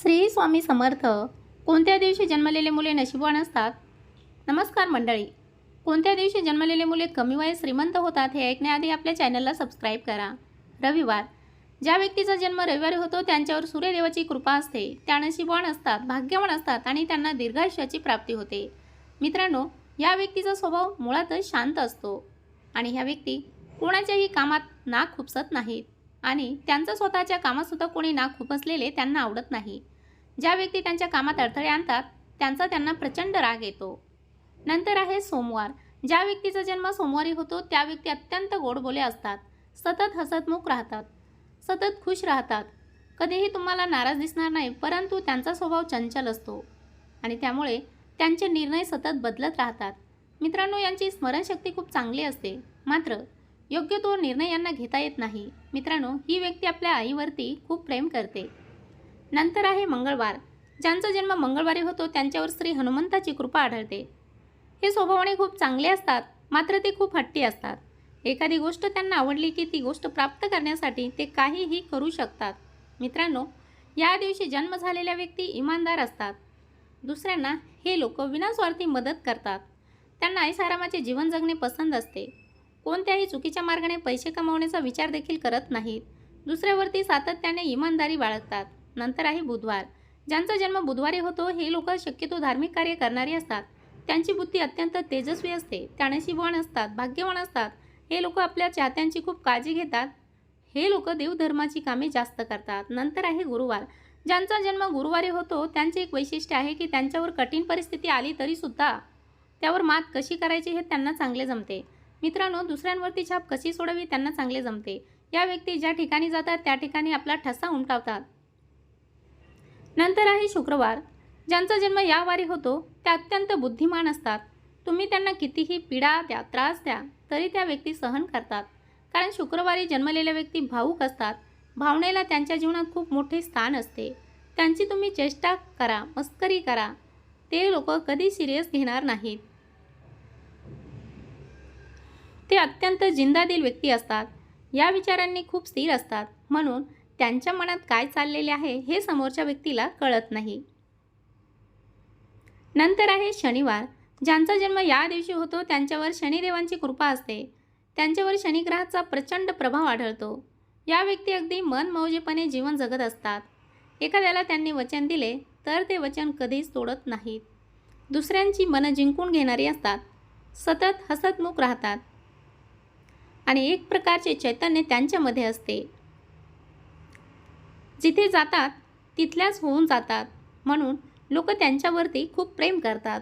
श्री स्वामी समर्थ. कोणत्या दिवशी जन्मलेले मुले नशिबवान असतात? नमस्कार मंडळी. कोणत्या दिवशी जन्मलेले मुले कमी वयात श्रीमंत होतात हे ऐकण्याआधी आपल्या चॅनलला सबस्क्राईब करा. रविवार. ज्या व्यक्तीचा जन्म रविवारी होतो त्यांच्यावर सूर्यदेवाची कृपा असते. त्या नशिबवान असतात भाग्यवान असतात आणि त्यांना दीर्घायुष्याची प्राप्ती होते. मित्रांनो या व्यक्तीचा स्वभाव मुळातच शांत असतो आणि ह्या व्यक्ती कोणाच्याही कामात नाक खुपसत नाहीत. आणि त्यांचं स्वतःच्या कामातसुद्धा कोणी ना खुपसलेले त्यांना आवडत नाही. ज्या व्यक्ती त्यांच्या कामात अडथळे आणतात त्यांचा त्यांना प्रचंड राग येतो. नंतर आहे सोमवार. ज्या व्यक्तीचा जन्म सोमवारी होतो त्या व्यक्ती अत्यंत गोडबोले असतात. सतत हसतमुख राहतात. सतत खुश राहतात. कधीही तुम्हाला नाराज दिसणार नाही परंतु त्यांचा स्वभाव चंचल असतो. आणि त्यामुळे त्यांचे निर्णय सतत बदलत राहतात. मित्रांनो यांची स्मरणशक्ती खूप चांगली असते. मात्र योग्य तो निर्णय यांना घेता येत नाही. मित्रांनो ही व्यक्ती आपल्या आईवरती खूप प्रेम करते. नंतर आहे मंगळवार. ज्यांचा जन्म मंगळवारी होतो त्यांच्यावर श्री हनुमंताची कृपा आढळते. हे स्वभावाने खूप चांगले असतात मात्र ते खूप हट्टी असतात. एखादी गोष्ट त्यांना आवडली की ती गोष्ट प्राप्त करण्यासाठी ते काहीही करू शकतात. मित्रांनो या दिवशी जन्म झालेल्या व्यक्ती इमानदार असतात. दुसऱ्यांना हे लोक विनास्वार्थी मदत करतात. त्यांना ऐसारामाचे जीवन जगणे पसंत असते. कोणत्याही चुकीच्या मार्गाने पैसे कमावण्याचा विचार देखील करत नाहीत. दुसऱ्यावरती सातत्याने इमानदारी बाळगतात. नंतर आहे बुधवार. ज्यांचा जन्म बुधवारी होतो हे लोक शक्यतो धार्मिक कार्य करणारी असतात. त्यांची बुद्धी अत्यंत तेजस्वी असते. त्या असतात भाग्यवान असतात. हे लोक आपल्या चाहत्यांची खूप काळजी घेतात. हे लोक देवधर्माची कामे जास्त करतात. नंतर आहे गुरुवार. ज्यांचा जन्म गुरुवारी होतो त्यांचे एक वैशिष्ट्य आहे की त्यांच्यावर कठीण परिस्थिती आली तरीसुद्धा त्यावर मात कशी करायची हे त्यांना चांगले जमते. मित्रांनो दुसऱ्यांवरती छाप कशी सोडावी त्यांना चांगले जमते. या व्यक्ती ज्या ठिकाणी जातात त्या ठिकाणी आपला ठसा उमटावतात. नंतर आहे शुक्रवार. ज्यांचा जन्म या वारी होतो त्या अत्यंत बुद्धिमान असतात. तुम्ही त्यांना कितीही पीडा द्या त्रास द्या तरी त्या व्यक्ती सहन करतात. कारण शुक्रवारी जन्मलेल्या व्यक्ती भावूक असतात. भावनेला त्यांच्या जीवनात खूप मोठे स्थान असते. त्यांची तुम्ही चेष्टा करा मस्करी करा. ते लोक कधी सिरियस घेणार नाहीत. ते अत्यंत जिंदादिल व्यक्ती असतात. या विचारांनी खूप स्थिर असतात. म्हणून त्यांच्या मनात काय चाललेले आहे हे समोरच्या व्यक्तीला कळत नाही. नंतर आहे शनिवार. ज्यांचा जन्म या दिवशी होतो त्यांच्यावर शनिदेवांची कृपा असते. त्यांच्यावर शनिग्रहाचा प्रचंड प्रभाव आढळतो. या व्यक्ती अगदी मन मौजेपणे जीवन जगत असतात. एखाद्याला त्यांनी वचन दिले तर ते वचन कधीच तोडत नाहीत. दुसऱ्यांची मनं जिंकून घेणारी असतात. सतत हसतमुख राहतात. आणि एक प्रकारचे चैतन्य त्यांच्यामध्ये असते. जिथे जातात तिथल्याच होऊन जातात. म्हणून लोक त्यांच्यावरती खूप प्रेम करतात.